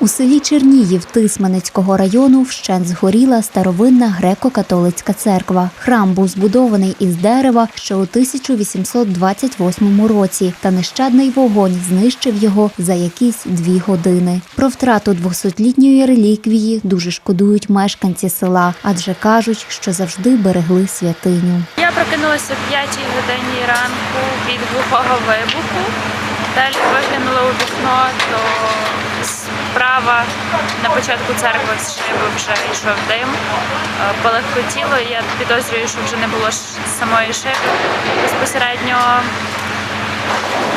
У селі Черніїв Тисманицького району вщент згоріла старовинна греко-католицька церква. Храм був збудований із дерева ще у 1828 році, та нещадний вогонь знищив його за якісь дві години. Про втрату 200-літньої реліквії дуже шкодують мешканці села, адже кажуть, що завжди берегли святиню. Я прокинулася о 5 годині ранку від глухого вибуху. Далі виглянула у вікно, то справа на початку церкви з шиби вже йшов дим. полегкотіло. Полекотіло, я підозрюю, що вже не було самої шиби. Безпосередньо,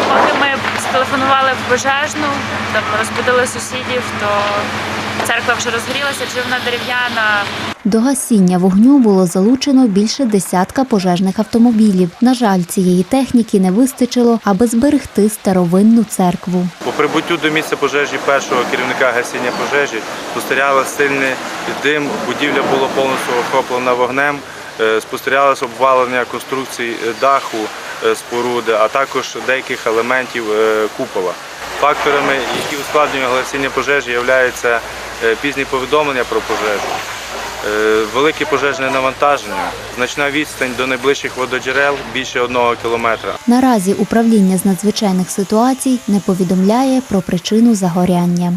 поки ми зтелефонували в пожежну, там розбудили сусідів, то церква вже розгорілася, чи вона дерев'яна, До гасіння вогню було залучено більше десятка пожежних автомобілів. На жаль, цієї техніки не вистачило, аби зберегти старовинну церкву. По прибуттю до місця пожежі першого керівника гасіння пожежі спостерігали сильний дим, будівля була повністю охоплена вогнем, е, спостерігалося обвалення конструкцій е, даху е, споруди, а також деяких елементів купола. Факторами, які ускладнюють гасіння пожежі, є пізні повідомлення про пожежу, велике пожежне навантаження, значна відстань до найближчих вододжерел більше одного кілометра. Наразі управління з надзвичайних ситуацій не повідомляє про причину загоряння.